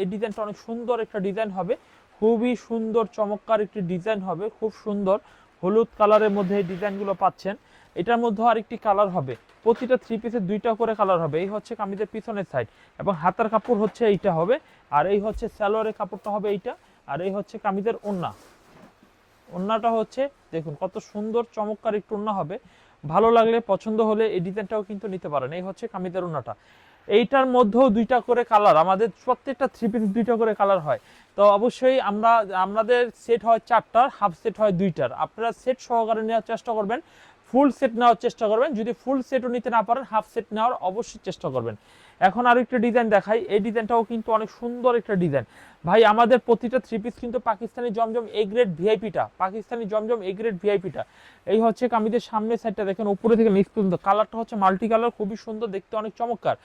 এই ডিজাইনটা অনেক সুন্দর একটা ডিজাইন হবে। খুবই সুন্দর, চমৎকার একটি ডিজাইন হবে। খুব সুন্দর হলুদ কালারের মধ্যে এই ডিজাইনগুলো পাচ্ছেন। এটার মধ্যে আরেকটি কালার হবে। প্রতিটা থ্রি পিসের দুইটা করে কালার হবে। এই হচ্ছে কামিজের পিছনের সাইড এবং হাতার কাপড় হচ্ছে এইটা হবে। আর এই হচ্ছে স্যালোয়ারের কাপড়টা হবে এইটা। আর এই হচ্ছে কামিজের ওন্না। ওন্নাটা হচ্ছে, দেখুন কত সুন্দর, চমৎকার একটু ওন্না হবে। ভালো লাগলে, পছন্দ হলে এই ডিজাইনটাও কিন্তু নিতে পারেন। এই হচ্ছে কামিজের ওন্নাটা। এইটার মধ্যেও দুইটা করে কালার আমাদের প্রত্যেকটা থ্রি পিস দুইটা করে কালার হয়। তো অবশ্যই আমরা, আমাদের সেট হয় চারটার হাফ সেট হয় দুইটার। আপনারা সেট সহকারে নেওয়ার চেষ্টা করবেন ফুল সেট নেওয়ার চেষ্টা করবেন। যদি ফুল সেটও নিতে না পারেন হাফ সেট নেওয়ার অবশ্যই চেষ্টা করবেন। এখন আরও একটা ডিজাইন দেখাই, এই ডিজাইনটাও কিন্তু অনেক সুন্দর একটা ডিজাইন ভাই, আমাদের প্রতিটা থ্রি পিস কিন্তু পাকিস্তানি জমজম এ গ্রেড ভিআইপিটা পাকিস্তানি জমজম এ গ্রেড ভিআইপিটা এই হচ্ছে কামিজের সামনের সাইডটা দেখেন, উপরে থেকে নিচ পর্যন্ত। কালারটা হচ্ছে মাল্টি কালার খুবই সুন্দর, দেখতে অনেক চমৎকার।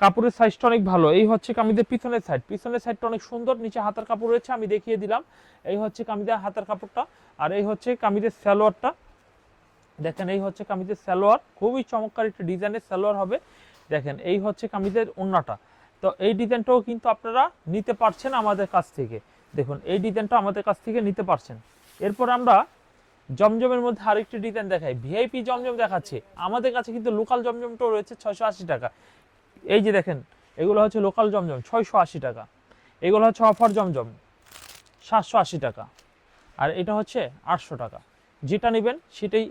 কাপড়ের সাইজটা অনেক ভালো। এই হচ্ছে কামিদের পিছনের সাইড পিছনের সাইডটা অনেক সুন্দর, নিচে হাতার কাপড় রয়েছে, আমি দেখিয়ে দিলাম। এই হচ্ছে কামিদের হাতার কাপড়টা, আর এই হচ্ছে কামিজের সালোয়ারটা। দেখেন, এই হচ্ছে কামিজের সালোয়ার, খুবই চমৎকার একটা ডিজাইনের সালোয়ার হবে। দেখেন, এই হচ্ছে কামিজের ওন্নাটা। তো এই ডিজাইনটাও কিন্তু আপনারা নিতে পারছেন আমাদের কাছ থেকে। দেখুন, এই ডিজাইনটা আমাদের কাছ থেকে নিতে পারছেন। এরপর আমরা জমজমের মধ্যে আরেকটি ডিজাইন দেখাই। ভিআইপি জমজম দেখাচ্ছে। আমাদের কাছে কিন্তু লোকাল জমজমটাও রয়েছে ছয়শো আশি টাকা। এই যে দেখেন, এগুলো হচ্ছে লোকাল জমজম, ছয়শো আশি টাকা। এগুলো হচ্ছে অফার জমজম, সাতশো আশি টাকা। আর এটা হচ্ছে আটশো টাকা। যেটা নেবেন সেটাই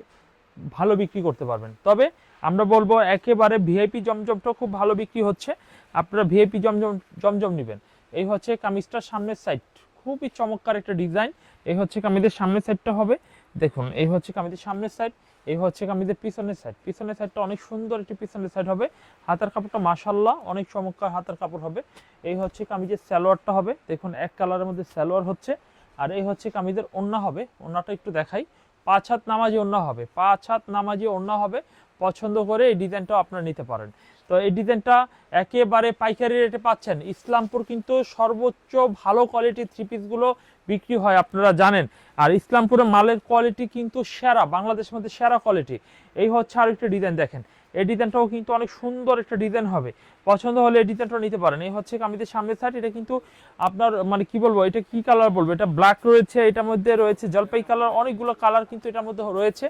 ভালো বিক্রি করতে পারবেন। তবে আমরা বলব একেবারে ভিআইপি জমজমটা খুব ভালো বিক্রি হচ্ছে। আপনারা ভিআইপি জমজম জমজম নেবেন। এই হচ্ছে কামিজটার সামনের সাইড খুবই চমৎকার একটা ডিজাইন এই হচ্ছে কামিজের সামনের সাইডটা হবে। দেখুন, এই হচ্ছে কামিজের সামনের সাইড এই হচ্ছে কামিজের পিছনের সাইড পিছনের সাইডটা অনেক সুন্দর একটি পিছনের সাইড হবে। হাতার কাপড়টা মাসাল্লাহ অনেক চমৎকার হাতার কাপড় হবে। এই হচ্ছে কামিজের স্যালোয়ারটা হবে। দেখুন, এক কালারের মধ্যে স্যালোয়ার হচ্ছে। আর এই হচ্ছে কামিজের ওন্না হবে। ওন্নাটা একটু দেখাই। পাঁচ হাত নামাজি ওন্না হবে। পাঁচ হাত নামাজি ওন্না হবে। পছন্দ করে এই ডিজাইনটাও আপনারা নিতে পারেন। তো এই ডিজাইনটা একেবারে পাইকারি রেটে পাচ্ছেন। ইসলামপুর কিন্তু সর্বোচ্চ ভালো কোয়ালিটির থ্রি পিসগুলো বিক্রি হয়, আপনারা জানেন। আর ইসলামপুরের মালের কোয়ালিটি কিন্তু সেরা, বাংলাদেশের মধ্যে সেরা কোয়ালিটি এই হচ্ছে আরেকটা ডিজাইন দেখেন। এই ডিজাইনটাও কিন্তু অনেক সুন্দর একটা ডিজাইন হবে। পছন্দ হলে এই ডিজাইনটা নিতে পারেন। এই হচ্ছে কামিজের সামনের সাইড এটা কিন্তু আপনার মানে কি বলব, এটা কি কালার বলব? এটা ব্ল্যাক রয়েছে, এটার মধ্যে রয়েছে জলপাই কালার অনেকগুলো কালার কিন্তু এটার মধ্যে রয়েছে।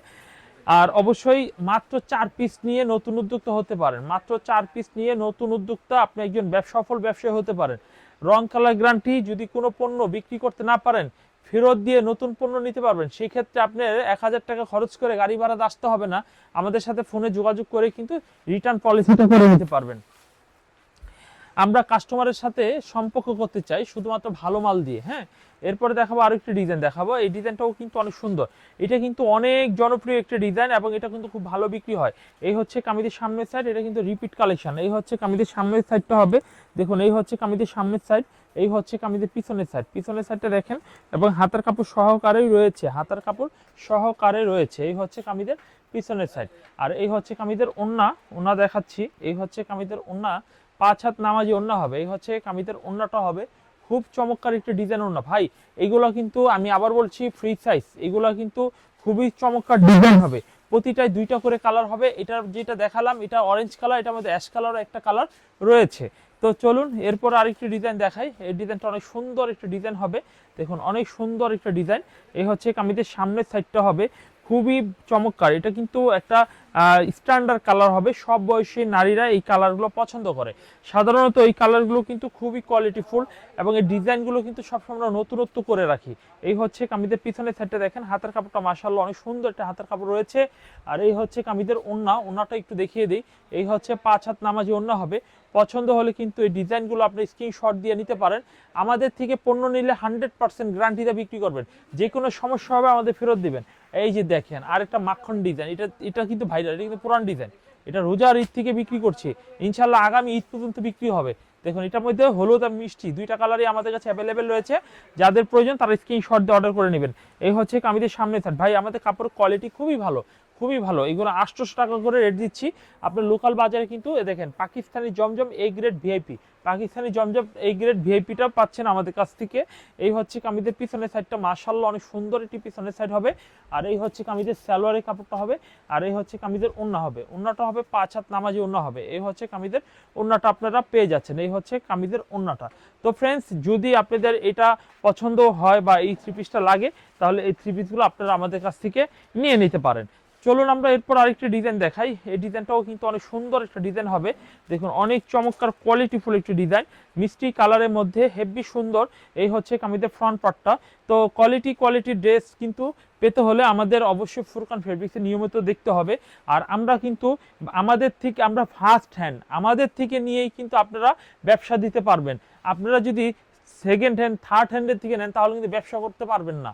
আর অবশ্যই মাত্র চার পিস নিয়ে নতুন উদ্যোক্তা হতে পারেন। মাত্র চার পিস নিয়ে নতুন উদ্যোক্তা, আপনি একজন সফল ব্যবসায়ী হতে পারেন। রং কালার গ্যারান্টি, যদি কোনো পণ্য বিক্রি করতে না পারেন, ফেরত দিয়ে নতুন পণ্য নিতে পারবেন। সেই ক্ষেত্রে আপনি এক হাজার টাকা খরচ করে গাড়ি ভাড়া আসতে হবে না। আমাদের সাথে ফোনে যোগাযোগ করে কিন্তু রিটার্ন পলিসিটা করে নিতে পারবেন। আমরা কাস্টমারের সাথে সম্পর্ক করতে চাই শুধুমাত্র ভালো মাল দিয়ে হ্যাঁ? এরপরে দেখাবো আরেকটি ডিজাইন দেখাবো। এই ডিজাইনটাও কিন্তু অনেক সুন্দর। এটা কিন্তু অনেক জনপ্রিয় একটি ডিজাইন এবং এটা কিন্তু খুব ভালো বিক্রি হয়। এই হচ্ছে কামিদের সামনের সাইড এটা কিন্তু রিপিট কালেকশন এই হচ্ছে কামিদের সামনের সাইডটা হবে। দেখুন, এই হচ্ছে কামিদের সামনের সাইড এই হচ্ছে কামিদের পিছনের সাইড পিছনের সাইডটা দেখেন এবং হাতার কাপড় সহকারেই রয়েছে, হাতার কাপড় সহকারে রয়েছে। এই হচ্ছে কামিদের পিছনের সাইড আর এই হচ্ছে কামিদের ওন্না ওন্না দেখাচ্ছি। এই হচ্ছে কামিদের ওন্না পাঁচ হাত নামাজি ওন্না হবে, এই হচ্ছে কামিদের ওন্নাটা হবে। খুব চমৎকার একটি ডিজাইন ওন্না ভাই এইগুলো কিন্তু আমি আবার বলছি ফ্রি সাইজ এগুলো কিন্তু খুবই চমৎকার ডিজাইন হবে। প্রতিটায় দুইটা করে কালার হবে, এটা যেটা দেখালাম, এটা অরেঞ্জ কালার এটার মধ্যে অ্যাশ কালার একটা কালার রয়েছে। তো চলুন, এরপর আরেকটি ডিজাইন দেখাই। এই ডিজাইনটা অনেক সুন্দর একটা ডিজাইন হবে। দেখুন, অনেক সুন্দর একটা ডিজাইন এই হচ্ছে কামিজের সামনের সাইডটা হবে। খুবই চমৎকার। এটা কিন্তু একটা স্ট্যান্ডার্ড কালার হবে। সব বয়সী নারীরা এই কালারগুলো পছন্দ করে। সাধারণত এই কালারগুলো কিন্তু খুবই কোয়ালিটিফুল এবং এই ডিজাইনগুলো কিন্তু সবসময় আমরা নতুনত্ব করে রাখি। এই হচ্ছে কামিদের পিছনের সাইডটা দেখেন। হাতের কাপড়টা মাসাল্লাহ অনেক সুন্দর একটা হাতের কাপড় রয়েছে। আর এই হচ্ছে কামিদের ওন্না। ওন্নাটা একটু দেখিয়ে দিই। এই হচ্ছে পাঁচ হাত নামাজি ওন্না হবে। পছন্দ হলে কিন্তু এই ডিজাইনগুলো আপনি স্ক্রিনশট দিয়ে নিতে পারেন। আমাদের থেকে পণ্য নিলে হান্ড্রেড পার্সেন্ট গ্যারান্টিতে বিক্রি করবেন। যে কোনো সমস্যা হবে আমাদের ফেরত দিবেন। এই যে দেখেন আর একটা মাখন ডিজাইন এটা এটা কিন্তু ভাইরাল এটা কিন্তু পুরান ডিজাইন এটা রোজার ঈদ থেকে বিক্রি করছি। ইনশাল্লাহ আগামী ঈদ পর্যন্ত বিক্রি হবে। দেখুন, এটার মধ্যে হলুদ আর মিষ্টি, দুইটা কালারই আমাদের কাছে অ্যাভেলেবেল রয়েছে। যাদের প্রয়োজন তারা স্ক্রিনশট দিয়ে অর্ডার করে নেবেন। এই হচ্ছে কামিদের সামনে থাক ভাই, আমাদের কাপড়ের কোয়ালিটি খুবই ভালো খুবই ভালো। এগুলো আটশোশো টাকা করে রেট দিচ্ছি। আপনার লোকাল বাজারে কিন্তু দেখেন, Pakistani Zamzam A grade VIP Pakistani Zamzam এই গ্রেড ভিআইপিটা পাচ্ছেন আমাদের কাছ থেকে। এই হচ্ছে কামিজের পিছনের সাইডটা মাশাল্লাহ অনেক সুন্দর একটি পিছনের সাইড হবে। আর এই হচ্ছে কামিজের সালোয়ারের কাপড়টা হবে। আর এই হচ্ছে কামিজের ওন্না হবে। ওন্নাটা হবে পাঁচ হাত নামাজি ওন্না হবে। এই হচ্ছে কামিজের ওন্নাটা আপনারা পেয়ে যাচ্ছেন। এই হচ্ছে কামিজের ওন্নাটা তো ফ্রেন্ডস যদি আপনাদের এটা পছন্দ হয় বা এই থ্রি পিসটা লাগে, তাহলে এই থ্রি পিসগুলো আপনারা আমাদের কাছ থেকে নিয়ে নিতে পারেন। চলুন আমরা এরপর আরেকটি ডিজাইন দেখাই। এই ডিজাইনটাও কিন্তু অনেক সুন্দর একটা ডিজাইন হবে। দেখুন, অনেক চমৎকার কোয়ালিটিফুল একটি ডিজাইন মিষ্টি কালারের মধ্যে হেভি সুন্দর। এই হচ্ছে কামিজের ফ্রন্ট পার্টটা তো কোয়ালিটি কোয়ালিটি ড্রেস কিন্তু পেতে হলে আমাদের অবশ্যই ফুরকান ফেব্রিক্সে নিয়মিত দেখতে হবে। আর আমরা কিন্তু আমাদের থেকে, আমরা ফার্স্ট হ্যান্ড আমাদের থেকে নিয়েই কিন্তু আপনারা ব্যবসা দিতে পারবেন। আপনারা যদি সেকেন্ড হ্যান্ড থার্ড হ্যান্ডের থেকে নেন, তাহলে কিন্তু ব্যবসা করতে পারবেন না।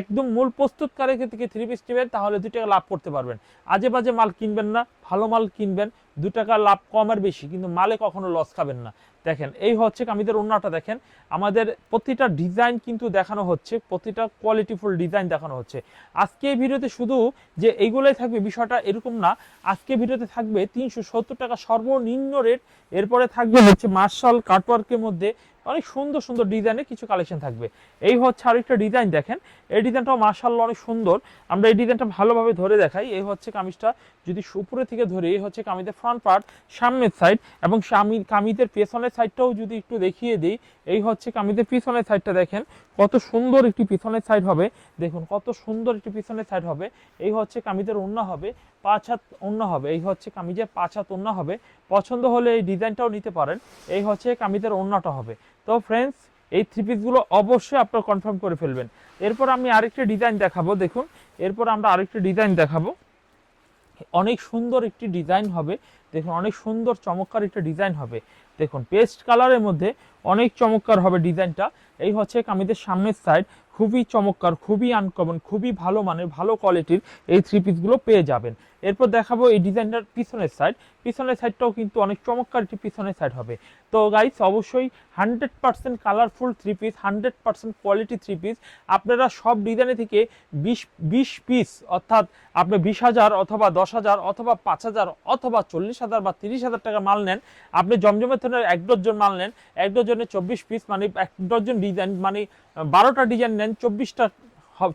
একদম মূল প্রস্তুতকারক থেকে থ্রি পিস নেবেন, তাহলে দু টাকা লাভ করতে পারবেন। আজে বাজে মাল কিনবেন না, ভালো মাল কিনবেন দু টাকা লাভ কম আর বেশি, কিন্তু মালে কখনো লস খাবেন না। দেখেন, এই হচ্ছে কামিদের অন্যটা দেখেন। আমাদের প্রতিটা ডিজাইন কিন্তু দেখানো হচ্ছে, প্রতিটা কোয়ালিটিফুল ডিজাইন দেখানো হচ্ছে। আজকে এই ভিডিওতে শুধু যে এইগুলোই থাকবে, বিষয়টা এরকম না। আজকে ভিডিওতে থাকবে তিনশো সত্তর টাকা সর্বনিম্ন রেট এরপরে থাকবে হচ্ছে মার্শাল কাটওয়ার্কের মধ্যে অনেক সুন্দর সুন্দর ডিজাইনের কিছু কালেকশন থাকবে। এই হচ্ছে আরেকটা ডিজাইন দেখেন। এই ডিজাইনটাও মার্শাল্লাহ অনেক সুন্দর। আমরা এই ডিজাইনটা ভালোভাবে ধরে দেখাই। এই হচ্ছে কামিজটা যদি উপরে থেকে ধরে, এই হচ্ছে কামিজের ফ্রন্ট পার্ট সামনের সাইড এবং কামিজের পেছনের সাইডটাও যদি একটু দেখিয়ে দিই, এই হচ্ছে কামিজের পিছনের সাইডটা দেখেন। কত সুন্দর একটি পিছনের সাইড হবে। দেখুন, কত সুন্দর একটি পিছনের সাইড হবে। এই হচ্ছে কামিজের ওন্না হবে, পাঁচ হাত ওন্না হবে। এই হচ্ছে কামিজের পাঁচ হাত ওন্না হবে। পছন্দ হলে এই ডিজাইনটাও নিতে পারেন। এই হচ্ছে কামিজের ওন্নাটা হবে। তো ফ্রেন্ডস এই থ্রি পিসগুলো অবশ্যই আপনারা কনফার্ম করে ফেলবেন। এরপর আমি আরেকটি ডিজাইন দেখাবো, দেখুন। এরপর আমরা আরেকটি ডিজাইন দেখাবো। অনেক সুন্দর একটি ডিজাইন হবে। দেখুন, অনেক সুন্দর চমৎকার একটা ডিজাইন হবে। দেখুন পেস্ট কালারের মধ্যে অনেক চমৎকার হবে ডিজাইনটা। এই হচ্ছে কামিজের সামনের সাইড খুবই চমৎকার, খুবই আনকমন খুবই ভালো মানের, ভালো কোয়ালিটির এই থ্রি পিসগুলো পেয়ে যাবেন। এরপর দেখাবো এই ডিজাইনটার পিছনের সাইড পিছনের সাইডটাও কিন্তু অনেক চমৎকার একটি পিছনের সাইড হবে। তো গাইস অবশ্যই hundred percent colourful three piece hundred percent quality three piece আপনারা সব ডিজাইনে থেকে বিশ বিশ পিস অর্থাৎ আপনি বিশ হাজার অথবা দশ হাজার অথবা পাঁচ হাজার অথবা চল্লিশ হাজার বা তিরিশ হাজার টাকা মাল নেন। আপনি জমজমের ধরনের এক ডজন মাল নেন, এক ডজনে চব্বিশ পিস মানে এক ডজন ডিজাইন মানে বারোটা ডিজাইন নেন, চব্বিশটা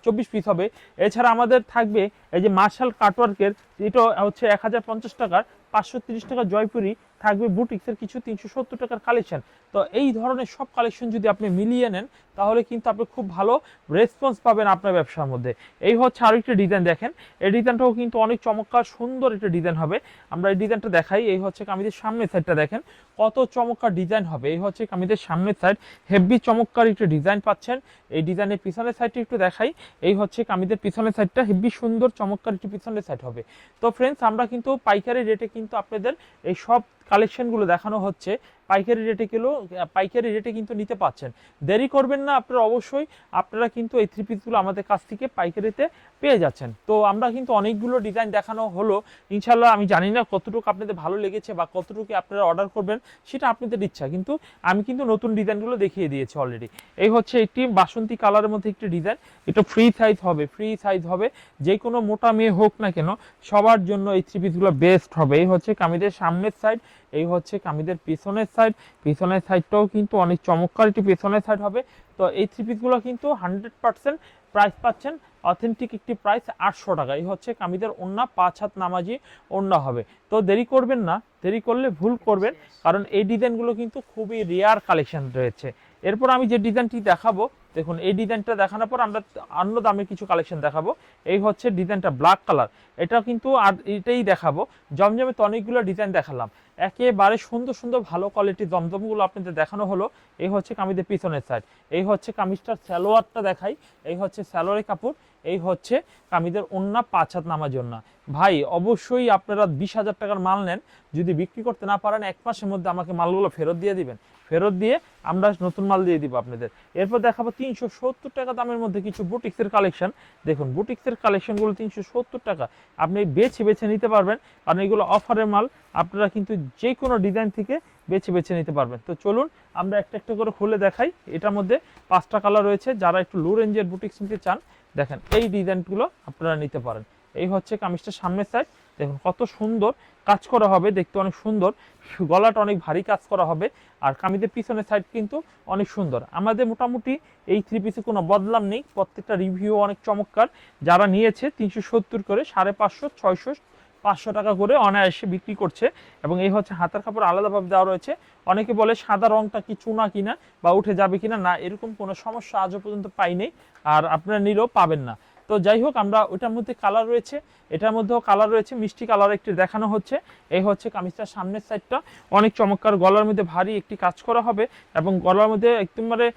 চব্বিশ পিস হবে। এছাড়া আমাদের থাকবে এই যে মার্শাল কাটওয়ার্কের এটা হচ্ছে এক হাজার পঞ্চাশ টাকার, পাঁচশো তিরিশ টাকা জয়পুরি থাকবে বুটিক্সের কিছু তিনশো সত্তর টাকার কালেকশন তো এই ধরনের সব কালেকশন যদি আপনি মিলিয়ে নেন, তাহলে কিন্তু আপনি খুব ভালো রেসপন্স পাবেন আপনার ব্যবসার মধ্যে। এই হচ্ছে আরেকটা ডিজাইন দেখেন। এই ডিজাইনটাও কিন্তু অনেক চমৎকার সুন্দর একটা ডিজাইন হবে। আমরা এই ডিজাইনটা দেখাই। এই হচ্ছে কামিজের সামনের সাইডটা দেখেন। কত চমৎকার ডিজাইন হবে। এই হচ্ছে কামিজের সামনের সাইড হেভি চমৎকার একটা ডিজাইন পাচ্ছেন। এই ডিজাইনের পিছনের সাইডটা একটু দেখাই। এই হচ্ছে কামিজের পিছনের সাইডটা হেভি সুন্দর চমৎকার একটি পিছনের সাইড হবে। তো ফ্রেন্ডস আমরা কিন্তু পাইকারি রেটে কিন্তু আপনাদের এই সব কালেকশনগুলো দেখানো হচ্ছে। পাইকারি রেটে কিলো পাইকারি রেটে কিন্তু নিতে পাচ্ছেন। দেরি করবেন না, আপনারা অবশ্যই, আপনারা কিন্তু এই থ্রি পিসগুলো আমাদের কাছ থেকে পাইকারিতে পেয়ে যাচ্ছেন। তো আমরা কিন্তু অনেকগুলো ডিজাইন দেখানো হলো। ইনশাল্লাহ আমি জানি না কতটুকু আপনাদের ভালো লেগেছে বা কতটুকু আপনারা অর্ডার করবেন, সেটা আপনাদের ইচ্ছা। কিন্তু আমি কিন্তু নতুন ডিজাইনগুলো দেখিয়ে দিয়েছি অলরেডি এই হচ্ছে একটি বাসন্তী কালারের মধ্যে একটি ডিজাইন এটা ফ্রি সাইজ হবে ফ্রি সাইজ হবে। যে কোনো মোটা মেয়ে হোক না কেন, সবার জন্য এই থ্রি পিসগুলো বেস্ট হবে। এই হচ্ছে কামিদের সামনের সাইড এই হচ্ছে কামিদের পিছনের সাইড পিছনের সাইডটাও কিন্তু অনেক চমৎকার একটি পিছনের সাইড হবে। তো এই থ্রি পিসগুলো কিন্তু হান্ড্রেড পার্সেন্ট প্রাইস পাচ্ছেন অথেন্টিক একটি প্রাইস আটশো টাকা। এই হচ্ছে কামিদের ওন্না পাঁচ হাত নামাজি ওন্না হবে। তো দেরি করবেন না দেরি করলে ভুল করবেন কারণ এই ডিজাইনগুলো কিন্তু খুবই রেয়ার কালেকশন রয়েছে। এরপর আমি যে ডিজাইনটি দেখাবো দেখুন, এই ডিজাইনটা দেখানোর পর আমরা অন্য দামে কিছু কালেকশন দেখাবো। এই হচ্ছে ডিজাইনটা ব্ল্যাক কালার এটা কিন্তু আর এটাই দেখাবো। জমজমে তো অনেকগুলো ডিজাইন দেখালাম। একেবারে সুন্দর সুন্দর, ভালো কোয়ালিটির জমজমগুলো আপনাদের দেখানো হলো। এই হচ্ছে কামিজের পিছনের সাইড এই হচ্ছে কামিজটার স্যালোয়ারটা দেখাই। এই হচ্ছে স্যালোয়ারের কাপড়। এই হচ্ছে কামিজের ওন্না পাঁচ হাত নামার জন্য ভাই, অবশ্যই আপনারা বিশ হাজার টাকার মাল নেন। যদি বিক্রি করতে না পারেন, এক মাসের মধ্যে আমাকে মালগুলো ফেরত দিয়ে দিবেন। ফেরত দিয়ে আমরা নতুন মাল দিয়ে দিব আপনাদের। এরপর দেখাবো তিনশো সত্তর টাকা দামের মধ্যে কিছু বুটিক্সের কালেকশন। দেখুন, বুটিক্সের কালেকশনগুলো তিনশো সত্তর টাকা। আপনি বেছে বেছে নিতে পারবেন, কারণ এগুলো অফারের মাল। আপনারা কিন্তু যে কোনো ডিজাইন থেকে বেছে বেছে নিতে পারবেন। তো চলুন, আমরা একটা একটা করে খুলে দেখাই। এটার মধ্যে পাঁচটা কালার রয়েছে। যারা একটু লো রেঞ্জের বুটিক্স নিতে চান দেখেন, এই ডিজাইনগুলো আপনারা নিতে পারেন। এই হচ্ছে কামিজটা সামনের সাইড দেখুন, কত সুন্দর কাজ করা হবে, দেখতে অনেক সুন্দর। গলাটা অনেক ভারী কাজ করা হবে, আর কামিজের পিছনের সাইড কিন্তু অনেক সুন্দর। আমাদের মোটামুটি এই থ্রি পিসে কোনো বদলাম নেই। প্রত্যেকটা রিভিউ অনেক চমৎকার। যারা নিয়েছে, তিনশো সত্তর করে, সাড়ে পাঁচশো, ছয়শো পাঁচশো টাকা করে অনায়াসে বিক্রি করছে এবং এই হচ্ছে হাতার কাপড় আলাদাভাবে দেওয়া রয়েছে। অনেকে বলে সাদা রংটা কি চুনা কিনা বা উঠে যাবে কিনা? না, এরকম কোনো সমস্যা আজও পর্যন্ত পাইনি আর আপনারা নিলেও পাবেন না। তো যাই হোক আমরা ওটার মধ্যে কালার রয়েছে, এটার মধ্যেও কালার রয়েছে, মিষ্টি কালার একটি দেখানো হচ্ছে। এই হচ্ছে কামিজটার সামনের সাইডটা অনেক চমৎকার গলার মধ্যে ভারী একটি কাজ করা হবে এবং গলার মধ্যে একদমবারে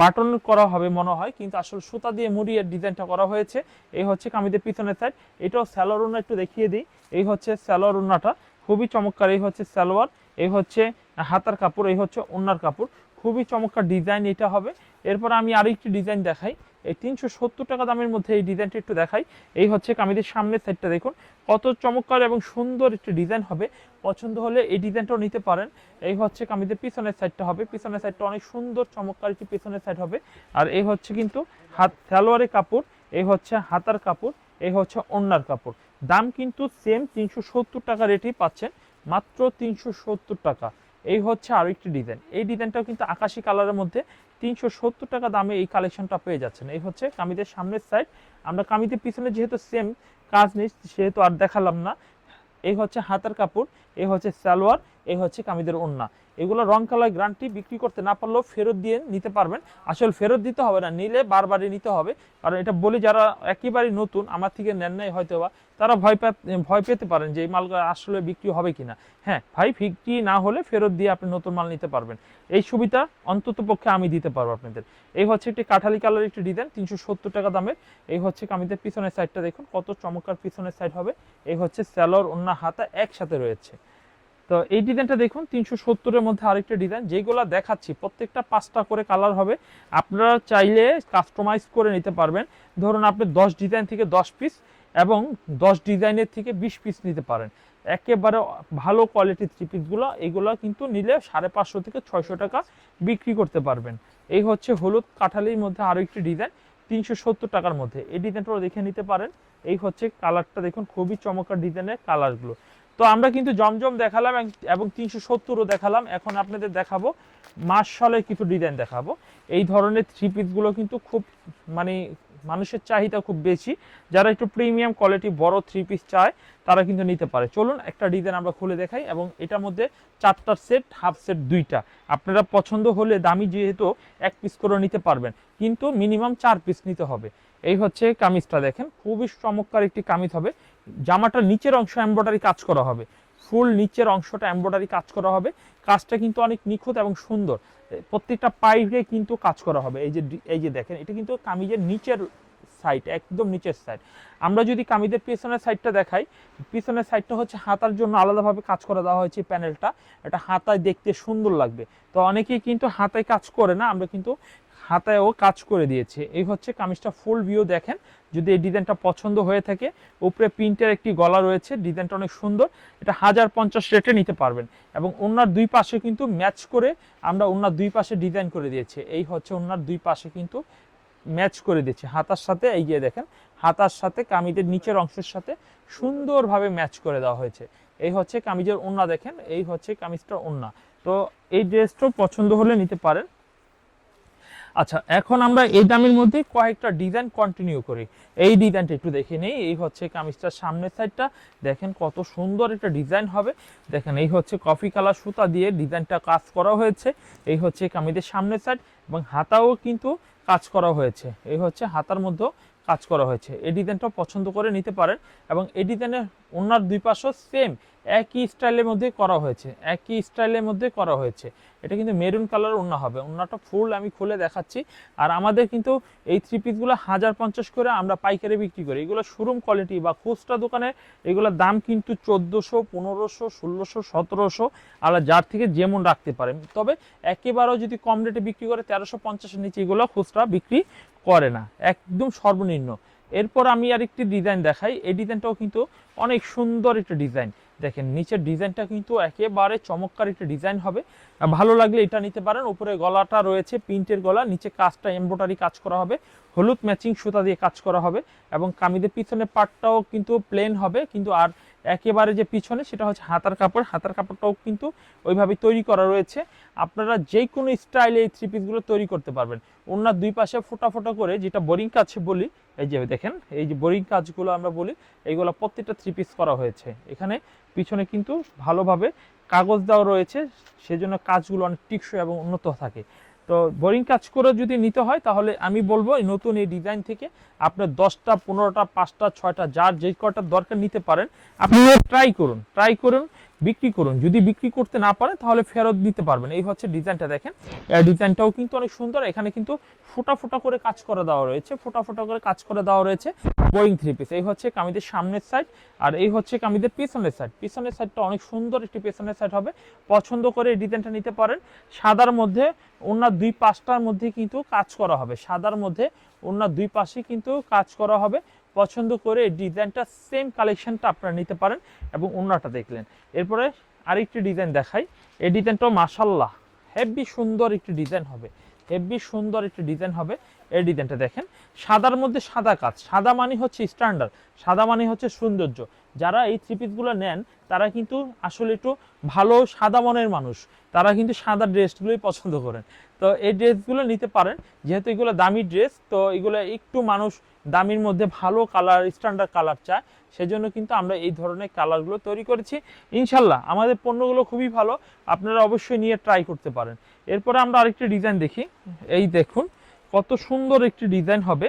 বাটন করা হবে মনে হয়, কিন্তু আসলে সুতা দিয়ে মুড়িয়ে ডিজাইনটা করা হয়েছে। এই হচ্ছে কামিজের পিছনের সাইড এটাও স্যালোর ওনা একটু দেখিয়ে দিই। এই হচ্ছে স্যালোয়ার ওনাটা খুবই চমৎকার, এই হচ্ছে সালোয়ার, এই হচ্ছে হাতার কাপড়, এই হচ্ছে ওনার কাপড়। খুবই চমৎকার ডিজাইন এটা হবে। এরপর আমি আরেকটি ডিজাইন দেখাই। এই তিনশো সত্তর টাকা দামের মধ্যে এই ডিজাইনটা একটু দেখাই। এই হচ্ছে কামিজের সামনের সাইডটা দেখুন। কত চমৎকার এবং সুন্দর একটি ডিজাইন হবে। পছন্দ হলে এই ডিজাইনটাও নিতে পারেন। এই হচ্ছে কামিজের পিছনের সাইডটা হবে। পিছনের সাইডটা অনেক সুন্দর, চমৎকার একটি পিছনের সাইড হবে। আর এই হচ্ছে কিন্তু হাত, সালোয়ারের কাপড়, এই হচ্ছে হাতার কাপড়, এই হচ্ছে ওন্নার কাপড়। দাম কিন্তু সেম তিনশো সত্তর টাকা রেটেই পাচ্ছেন। মাত্র তিনশো সত্তর টাকা। এই হচ্ছে আরও একটি ডিজাইন এই ডিজাইনটাও কিন্তু আকাশি কালারের মধ্যে তিনশো সত্তর টাকা দামে এই কালেকশনটা পেয়ে যাচ্ছেন। এই হচ্ছে কামিজের সামনের সাইড আমরা কামিজের পিছনে যেহেতু সেম কাজ নেই, সেহেতু আর দেখালাম না। এই হচ্ছে হাতার কাপড়, এই হচ্ছে সালোয়ার এই হচ্ছে কামিদের ওন্না। এগুলো রং কালার গ্রান্টি বিক্রি করতে না পারলেও ফেরত দিয়ে নিতে পারবেন। আসলে ফেরত দিতে হবে না, নিলে বারবারই নিতে হবে। কারণ এটা বলি যারা একেবারেই নতুন, আমার থেকে নেন নাই হয়তো বা তারা ভয় ভয় পেতে পারেন যে এই মাল আসলে বিক্রি হবে কিনা। হ্যাঁ ভাই, বিক্রি না হলে ফেরত দিয়ে আপনি নতুন মাল নিতে পারবেন। এই সুবিধা অন্তত পক্ষে আমি দিতে পারব আপনাদের। এই হচ্ছে একটি কাঠালি কালার একটি ডিজাইন, তিনশো সত্তর টাকা দামের। এই হচ্ছে কামিদের পিছনের সাইডটা দেখুন, কত চমৎকার পিছনের সাইড হবে। এই হচ্ছে স্যালোর অন্য হাতা একসাথে রয়েছে। তো এই ডিজাইনটা দেখুন, তিনশো সত্তরের মধ্যে আরেকটা ডিজাইন, যেগুলো দেখাচ্ছি, প্রত্যেকটা পাঁচটা করে কালার হবে। আপনারা চাইলে কাস্টমাইজ করে নিতে পারবেন। ধরুন আপনি দশ ডিজাইন থেকে দশ পিস এবং দশ ডিজাইনের থেকে বিশ পিস নিতে পারেন। একেবারে ভালো কোয়ালিটির থ্রি পিসগুলো এগুলো কিন্তু নিলে সাড়ে পাঁচশো থেকে ছয়শো টাকা বিক্রি করতে পারবেন। এই হচ্ছে হলুদ কাঁঠালির মধ্যে আরও একটি ডিজাইন, তিনশো সত্তর টাকার মধ্যে। এই ডিজাইনটাও দেখে নিতে পারেন। এই হচ্ছে কালারটা দেখুন, খুবই চমৎকার ডিজাইনের কালারগুলো। তো আমরা কিন্তু জমজম দেখালাম এবং- তিনশো সত্তরও দেখালাম। এখন আপনাদের দেখাবো মার্শালের কিছু ডিজাইন দেখাবো। এই ধরনের থ্রি পিসগুলো কিন্তু খুব মানে মানুষের চাহিদা খুব বেশি। যারা একটু প্রিমিয়াম কোয়ালিটি বড় থ্রি পিস চায়, তারা কিন্তু নিতে পারে। চলুন একটা ডিজাইন আমরা খুলে দেখাই এবং এটার মধ্যে চারটা সেট হাফ সেট দুইটা। আপনারা পছন্দ হলে দামি যেহেতু এক পিস করে নিতে পারবেন, কিন্তু মিনিমাম চার পিস নিতে হবে। এই হচ্ছে কামিজটা দেখেন। খুবই চমৎকার একটি কামিজ হবে। জামাটার নিচের অংশ এমব্রয়ডারি কাজ করা হবে। ফুল নিচের অংশটা এমব্রয়ডারি কাজ করা হবে। কাজটা কিন্তু অনেক নিখুঁত এবং সুন্দর। প্রত্যেকটা পাইপে কিন্তু কাজ করা হবে। এই যে এই যে দেখেন, এটা কিন্তু কামিজের নিচের সাইড একদম নিচের সাইড আমরা যদি কামিজের পিছনের সাইডটা দেখাই, পিছনের সাইডটা হচ্ছে হাতার জন্য আলাদাভাবে কাজ করে দেওয়া হয়েছে প্যানেলটা এটা হাতায় দেখতে সুন্দর লাগবে। তো অনেকেই কিন্তু হাতায় কাজ করে না, আমরা কিন্তু হাতায়ও কাজ করে দিয়েছে। এই হচ্ছে কামিজটা ফুল ভিউ দেখেন। যদি এই ডিজাইনটা পছন্দ হয়ে থাকে, উপরে প্রিন্টের একটি গলা রয়েছে, ডিজাইনটা অনেক সুন্দর। এটা হাজার পঞ্চাশ রেটে নিতে পারবেন এবং ওনার দুই পাশে কিন্তু ম্যাচ করে আমরা ওনার দুই পাশে ডিজাইন করে দিয়েছি। এই হচ্ছে ওনার দুই পাশে কিন্তু ম্যাচ করে দিয়েছি। হাতার সাথে, এই যে দেখেন, হাতার সাথে কামিজের নিচের অংশের সাথে সুন্দরভাবে ম্যাচ করে দেওয়া হয়েছে। এই হচ্ছে কামিজের ওন্না দেখেন, এই হচ্ছে কামিজটার ওন্না তো এই ড্রেসটাও পছন্দ হলে নিতে পারেন। আচ্ছা এখন আমরা এই দামের মধ্যে কয়েকটা ডিজাইন কন্টিনিউ করি। এই ডিজাইনটা একটু দেখে নেই, এই হচ্ছে কামিজটার সামনের সাইডটা দেখেন কত সুন্দর একটা ডিজাইন হবে। দেখেন, এই হচ্ছে কফি কালার সুতা দিয়ে ডিজাইনটা কাজ করা হয়েছে। এই হচ্ছে কামিজের সামনের সাইড এবং হাতাও কিন্তু কাজ করা হয়েছে। এই হচ্ছে হাতার মধ্যেও কাজ করা হয়েছে। এই পছন্দ করে নিতে পারেন এবং এই ওনার দুই পাশও সেম একই স্টাইলের মধ্যে করা হয়েছে, একই স্টাইলের মধ্যে করা হয়েছে। এটা কিন্তু মেরুন কালার ওন্না হবে। ওন্নাটা ফুল আমি খুলে দেখাচ্ছি। আর আমাদের কিন্তু এই থ্রি পিসগুলো হাজার পঞ্চাশ করে আমরা পাইকারি বিক্রি করি। এগুলো শোরুম কোয়ালিটি বা খুচরা দোকানে এগুলোর দাম কিন্তু চোদ্দোশো, পনেরোশো, ষোলোশো, সতেরোশো আর যার থেকে যেমন রাখতে পারেন। তবে একেবারেও যদি কম রেটে বিক্রি করে তেরোশো পঞ্চাশের নিচে এগুলো খুচরা বিক্রি করে না, একদম সর্বনিম্ন। এরপর আমি আর একটি ডিজাইন দেখাই। এই ডিজাইনটাও কিন্তু অনেক সুন্দর একটা ডিজাইন দেখেন, নিচের ডিজাইনটা কিন্তু একেবারে চমৎকার একটা ডিজাইন হবে। ভালো লাগলে এটা নিতে পারেন। উপরে গলাটা রয়েছে প্রিন্টের গলা, নিচে কাজটা এমব্রয়ডারি কাজ করা হবে। হলুদ ম্যাচিং সুতা দিয়ে কাজ করা হবে এবং কামিদের পিছনের পার্টটাও কিন্তু প্লেন হবে, কিন্তু আর একেবারে যে পিছনে সেটা হচ্ছে হাতার কাপড়। হাতার কাপড়টাও কিন্তু ওইভাবে তৈরি করা রয়েছে। আপনারা যে কোনো স্টাইলে এই থ্রি পিসগুলো তৈরি করতে পারবেন। ওনার দুই পাশে ফোটা ফোটা করে যেটা বোরিং কাজ বলি, এই যে দেখেন, এই যে বোরিং কাজগুলো আমরা বলি, এইগুলো প্রত্যেকটা থ্রি পিস করা হয়েছে। এখানে পিছনে কিন্তু ভালোভাবে কাগজ দেওয়া রয়েছে, সেজন্য কাজগুলো অনেক টিকসই এবং উন্নত থাকে। তো বোরিং কাজ করে যদি নিতে হয়, তাহলে আমি বলব নতুন এই ডিজাইন থেকে আপনার দশটা, পনেরোটা, পাঁচটা, ছয়টা, যার যে কটা দরকার নিতে পারেন, আপনি ট্রাই করুন ট্রাই করুন। বিক্রি করুন। যদি বিক্রি করতে না পারেন, তাহলে ফেরত দিতে পারবেন। এই হচ্ছে ডিজাইনটা দেখেন। ডিজাইনটাও কিন্তু অনেক সুন্দর। এখানে কিন্তু ফোটা ফোটা করে কাজ করে দেওয়া রয়েছে। ফোটা ফোটা করে কাজ করে দেওয়া রয়েছে বোরিং থ্রি পিস এই হচ্ছে কামিদের সামনের সাইড আর এই হচ্ছে কামিদের পিছনের সাইড পিছনের সাইডটা অনেক সুন্দর একটি পিছনের সাইড হবে। পছন্দ করে এই ডিজাইনটা নিতে পারেন। সাদার মধ্যে ওনার দুই পাশটার মধ্যে কিন্তু কাজ করা হবে। সাদার মধ্যে ওনার দুই পাশে কিন্তু কাজ করা হবে। পছন্দ করে ডিজাইনটা সেম কালেকশনটা আপনারা নিতে পারেন এবং অন্যটা দেখলেন। এরপরে আরেকটি ডিজাইন দেখাই। এই ডিজাইনটাও মাসাল্লাহ হেভি সুন্দর একটি ডিজাইন হবে। হেভি সুন্দর একটি ডিজাইন হবে। এই ডিজাইনটা দেখেন, সাদার মধ্যে সাদা কাজ। সাদা মানে হচ্ছে স্ট্যান্ডার্ড সাদা মানে হচ্ছে সৌন্দর্য। যারা এই থ্রি পিসগুলো নেন, তারা কিন্তু আসলে একটু ভালো সাদা মনের মানুষ। তারা কিন্তু সাদা ড্রেসগুলোই পছন্দ করেন। তো এই ড্রেসগুলো নিতে পারেন। যেহেতু এগুলো দামি ড্রেস, তো এগুলো একটু মানুষ দামির মধ্যে ভালো কালার স্ট্যান্ডার্ড কালার চায়। সেজন্য কিন্তু আমরা এই ধরনের কালারগুলো তৈরি করেছি। ইনশাল্লাহ আমাদের পণ্যগুলো খুবই ভালো, আপনারা অবশ্যই নিয়ে ট্রাই করতে পারেন। এরপরে আমরা আরেকটি ডিজাইন দেখি। এই দেখুন, কত সুন্দর একটি ডিজাইন হবে।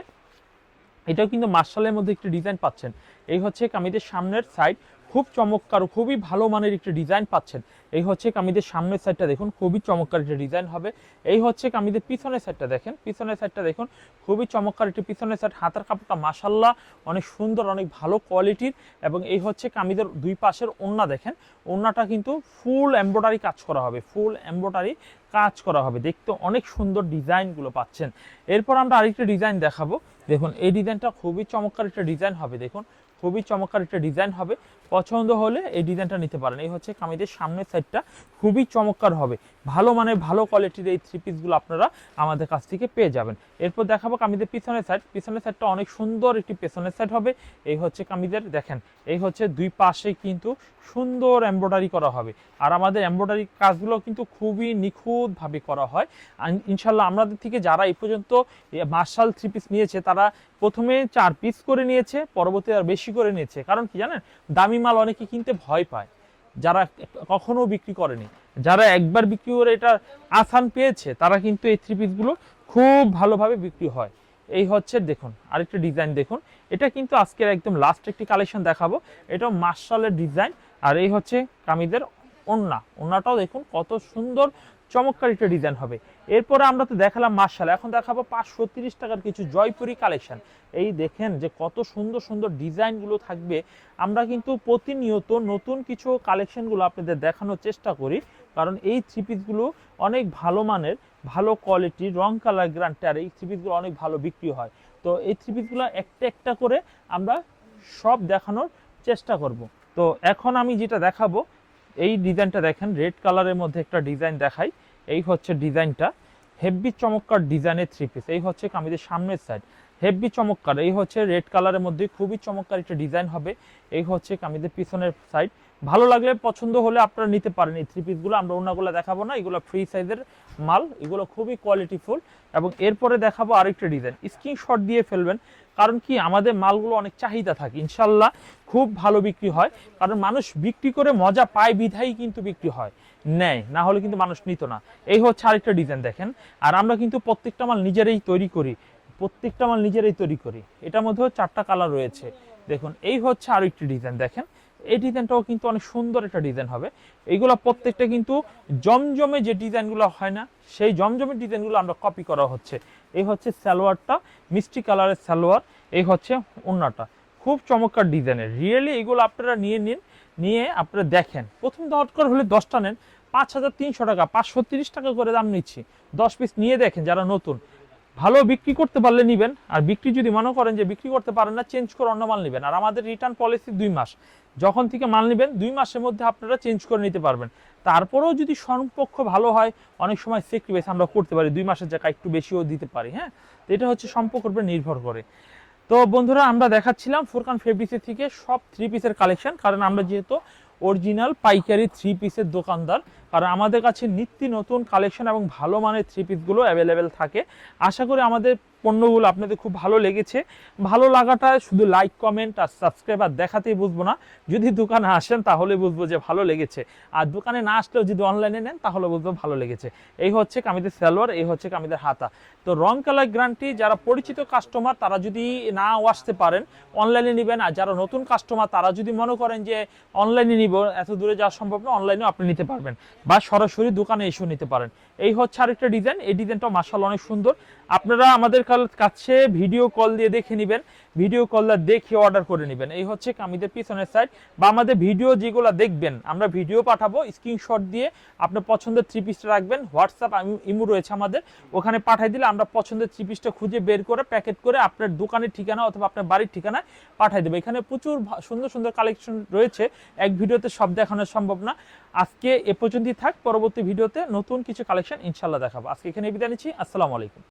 এটাও কিন্তু মার্শালের মধ্যে একটি ডিজাইন পাচ্ছেন। এই হচ্ছে কামিজের সামনের সাইড খুব চমৎকার খুবই ভালো মানের একটি ডিজাইন পাচ্ছেন। এই হচ্ছে কামিদের সামনের সাইডটা দেখুন, খুবই চমৎকার একটি ডিজাইন হবে। এই হচ্ছে কামিদের পিছনের সাইডটা দেখেন, পিছনের সাইডটা দেখুন, খুবই চমৎকার একটি পিছনের সাইড হাতার কাপড়টা মাসাল্লাহ অনেক সুন্দর, অনেক ভালো কোয়ালিটির এবং এই হচ্ছে কামিজের দুই পাশের ওন্না দেখেন ওন্নাটা কিন্তু ফুল এমব্রয়ডারি কাজ করা হবে ফুল এমব্রয়ডারি কাজ করা হবে। দেখতে অনেক সুন্দর ডিজাইনগুলো পাচ্ছেন। এরপর আমরা আরেকটা ডিজাইন দেখাবো। দেখুন, এই ডিজাইনটা খুবই চমৎকার একটা ডিজাইন হবে, দেখুন। খুবই চমৎকার একটা ডিজাইন হবে। পছন্দ হলে এই ডিজাইনটা নিতে পারেন। এই হচ্ছে কামিজের সামনের সাইডটা খুবই চমৎকার হবে। ভালো মানে ভালো কোয়ালিটির এই থ্রি পিসগুলো আপনারা আমাদের কাছ থেকে পেয়ে যাবেন। এরপর দেখাবো কামিজের পিছনের সাইড পিছনের সাইডটা অনেক সুন্দর একটি পেছনের সাইড হবে। এই হচ্ছে কামিজের, দেখেন, এই হচ্ছে দুই পাশে কিন্তু সুন্দর এমব্রয়ডারি করা হবে। আর আমাদের এমব্রয়ডারি কাজগুলো কিন্তু খুবই নিখুঁতভাবে করা হয়। ইনশাল্লাহ আমাদের থেকে যারা এই পর্যন্ত মার্শাল থ্রি পিস নিয়েছে, তারা প্রথমে চার পিস করে নিয়েছে পরবর্তী আর বেশি করে নিয়েছে। কারণ কি জানেন? দামি মাল অনেকে কিনতে ভয় পায়। যারা কখনো বিক্রি করেনি। যারা একবার বিক্রি করে এটা আসান পেয়েছে, তারা কিন্তু এই থ্রি পিসগুলো খুব ভালোভাবে বিক্রি হয়। এই হচ্ছে দেখুন, আরেকটা ডিজাইন দেখুন। এটা কিন্তু আজকের একদম লাস্ট একটি কালেকশন দেখাবো। এটা মার্শালের ডিজাইন আর এই হচ্ছে কামিদের ওন্না। ওন্নাটাও দেখুন কত সুন্দর চমৎকার একটা ডিজাইন হবে। এরপরে আমরা তো দেখালাম মার্শাল এখন দেখাবো পাঁচশো তিরিশ টাকার কিছু জয়পুরি কালেকশন এই দেখেন যে কত সুন্দর সুন্দর ডিজাইনগুলো থাকবে। আমরা কিন্তু প্রতিনিয়ত নতুন কিছু কালেকশনগুলো আপনাদের দেখানোর চেষ্টা করি, কারণ এই থ্রি অনেক ভালো মানের, ভালো কোয়ালিটির রং কালার গ্রান্টে আর এই থ্রি অনেক ভালো বিক্রি হয়। তো এই থ্রি একটা একটা করে আমরা সব দেখানোর চেষ্টা করব। তো এখন আমি যেটা দেখাবো এই ডিজাইনটা দেখেন, রেড কালারের মধ্যে একটা ডিজাইন দেখাই। এই হচ্ছে ডিজাইনটা। হেভি চমৎকার ডিজাইনের থ্রি পিস এই হচ্ছে কামিজের সামনের সাইড হেভি চমৎকার। এই হচ্ছে রেড কালারের মধ্যে খুবই চমৎকার একটা ডিজাইন হবে। এই হচ্ছে কামিজের পিছনের সাইড ভালো লাগলে পছন্দ হলে আপনারা নিতে পারেন এই থ্রি পিসগুলো আমরা অন্যগুলো দেখাবো না, এগুলো ফ্রি সাইজের মাল, এগুলো খুবই কোয়ালিটিফুল এবং এরপরে দেখাবো আরেকটা ডিজাইন স্ক্রিনশট দিয়ে ফেলবেন, কারণ কি আমাদের মালগুলো অনেক চাহিদা থাকে। ইনশাল্লাহ খুব ভালো বিক্রি হয়, কারণ মানুষ বিক্রি করে মজা পায়, বিধাই কিন্তু বিক্রি হয়। নেয়, না হলে কিন্তু মানুষ নিত না। এই হচ্ছে আরেকটা ডিজাইন দেখেন। আর আমরা কিন্তু প্রত্যেকটা মাল নিজেরাই তৈরি করি। প্রত্যেকটা মাল নিজেরাই তৈরি করি। এটার মধ্যেও চারটা কালার রয়েছে। দেখুন, এই হচ্ছে আরেকটি ডিজাইন দেখেন। এই ডিজাইনটাও কিন্তু অনেক সুন্দর একটা ডিজাইন হবে। এইগুলো প্রত্যেকটা কিন্তু জমজমে যে ডিজাইনগুলো হয় না, সেই জমজমের ডিজাইনগুলো আমরা কপি করা হচ্ছে। এই হচ্ছে সালোয়ারটা, মিষ্টি কালারের সালোয়ার, এই হচ্ছে ওন্নাটা। খুব চমৎকার ডিজাইনের রিয়েলি এগুলো আপনারা নিয়ে নিন, নিয়ে আপনারা দেখেন। প্রথম দরকার হলে দশটা নেন, পাঁচ হাজার তিনশো টাকা, পাঁচশো তিরিশ টাকা করে দাম নিচ্ছি। দশ পিস নিয়ে দেখেন যারা নতুন। ভালো বিক্রি করতে পারলে নিবেন, আর বিক্রি যদি মনে করেন যে বিক্রি করতে পারেন না, চেঞ্জ করে অন্য মাল নেবেন। আর আমাদের রিটার্ন পলিসি দুই মাস। যখন থেকে মাল নেবেন, দুই মাসের মধ্যে আপনারা চেঞ্জ করে নিতে পারবেন। তারপরেও যদি সম্পক্ষ ভালো হয়, অনেক সময় সেক্রিফাইস আমরা করতে পারি, দুই মাসের জায়গায় একটু বেশিও দিতে পারি হ্যাঁ? তো এটা হচ্ছে সম্পর্কের উপর নির্ভর করে। তো বন্ধুরা, আমরা দেখাচ্ছিলাম ফুরকান ফেব্রিক্সের থেকে সব থ্রি পিসের কালেকশন কারণ আমরা যেহেতু অরিজিনাল পাইকারি থ্রি পিসের দোকানদার। কারণ আমাদের কাছে নিত্য নতুন কালেকশন এবং ভালো মানের থ্রি পিসগুলো অ্যাভেলেবেল থাকে। আশা করি আমাদের পণ্যগুলো আপনাদের খুব ভালো লেগেছে। ভালো লাগাটা শুধু লাইক কমেন্ট আর সাবস্ক্রাইব আর দেখাতেই বুঝব না। যদি দোকানে আসেন তাহলে বুঝব যে ভালো লেগেছে। আর দোকানে না আসলেও যদি অনলাইনে নেন তাহলে বুঝব ভালো লেগেছে। এই হচ্ছে কামিদের সালোয়ার, এই হচ্ছে কামিদের হাতা। তো রং কালার গ্যারান্টি যারা পরিচিত কাস্টমার তারা যদি নাও আসতে পারেন অনলাইনে নেবেন। আর যারা নতুন কাস্টমার তারা যদি মনে করেন যে অনলাইনে নিব, এত দূরে যাওয়া সম্ভব না অনলাইনেও আপনি নিতে পারবেন। বা সরাসরি দোকানে এসেও নিতে পারেন। এই হচ্ছে আরেকটা ডিজাইন এই ডিজাইনটা মাসাল অনেক সুন্দর। আপনারা আমাদের কাছে ভিডিও কল দিয়ে দেখে নেবেন ভিডিও কল দেখে অর্ডার করে নেবেন। এই হচ্ছে কামিদের পিছনের সাইড বা আমাদের ভিডিও যেগুলো দেখবেন, আমরা ভিডিও পাঠাবো স্ক্রিনশট দিয়ে আপনার পছন্দের থ্রি পিসটা রাখবেন। হোয়াটসঅ্যাপ ইমু রয়েছে আমাদের। ওখানে পাঠিয়ে দিলে আমরা পছন্দের থ্রি পিসটা খুঁজে বের করে প্যাকেট করে আপনার দোকানের ঠিকানা অথবা আপনার বাড়ির ঠিকানায় পাঠিয়ে দেবো। এখানে প্রচুর সুন্দর সুন্দর কালেকশন রয়েছে। এক ভিডিওতে সব দেখানো সম্ভব না। আজকে এ পর্যন্তই থাক। পরবর্তী ভিডিওতে নতুন কিছু কালেকশন ইনশাল্লাহ দেখাবো। আজকে এখানে বিদায় নিচ্ছি। আসসালামু আলাইকুম।